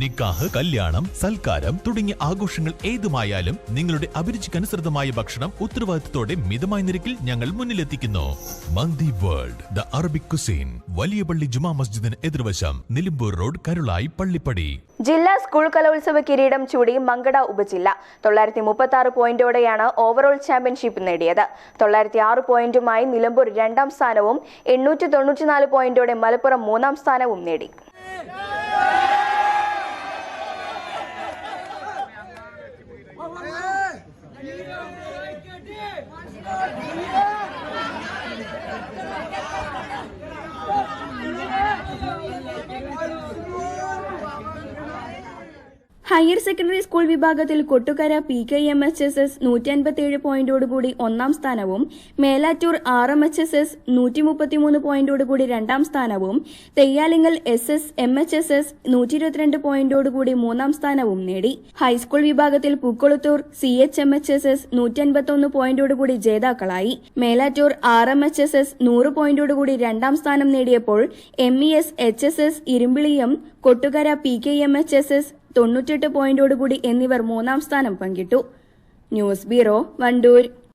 നിക്കാഹ് കല്യാണം സൽക്കാരം തുടങ്ങിയ ആഘോഷങ്ങൾ ഏതുമായാലും നിങ്ങളുടെ അഭിരുചിക്കനുസൃതമായ ഭക്ഷണം ഉത്തരവാദിത്തത്തോടെ മിതമായ നിരക്കിൽ ഞങ്ങൾ മുന്നിലെത്തിക്കുന്നു. Mandi world the Arabic cuisine വലിയ പള്ളി ജുമാ മസ്ജിദിന് എതിർവശം നിലമ്പൂർ റോഡ് കരുളായി പള്ളിപ്പടി. ജില്ലാ സ്കൂൾ കലോത്സവ കിരീടം ചൂടി മങ്കട ഉപജില്ല. തൊള്ളായിരത്തി മുപ്പത്തി ആറ് പോയിന്റോടെയാണ് ഓവറോൾ ചാമ്പ്യൻഷിപ്പ് നേടിയത്. തൊള്ളായിരത്തി ആറ് പോയിന്റുമായി നിലമ്പൂർ രണ്ടാം സ്ഥാനവും എണ്ണൂറ്റി തൊണ്ണൂറ്റിനാല് പോയിന്റോടെ മലപ്പുറം മൂന്നാം സ്ഥാനവും നേടി. Bom dia. Higher secondary school വിഭാഗത്തിൽ Kottukara P K M H S S നൂറ്റി അൻപത്തിയേഴ് പോയിന്റോടുകൂടി ഒന്നാം സ്ഥാനവും Melattur R M H S S നൂറ്റി മുപ്പത്തിമൂന്ന് പോയിന്റോടുകൂടി രണ്ടാം സ്ഥാനവും Theyyalingal S S M H S S നൂറ്റി ഇരുപത്തിരണ്ട് പോയിന്റോടുകൂടി മൂന്നാം സ്ഥാനവും നേടി. ഹൈസ്കൂൾ വിഭാഗത്തിൽ Pookkolathur C H M H S S നൂറ്റി അൻപത്തൊന്ന് പോയിന്റോടുകൂടി ജേതാക്കളായി. Melattur R M H S S നൂറ് പോയിന്റോടുകൂടി രണ്ടാം സ്ഥാനം നേടിയപ്പോൾ M E S H S S Irimbiliyam Kottukara P K M H S S തൊണ്ണൂറ്റെട്ട് പോയിന്റോടുകൂടി എന്നിവർ മൂന്നാം സ്ഥാനം പങ്കിട്ടു. News bureau Wandoor.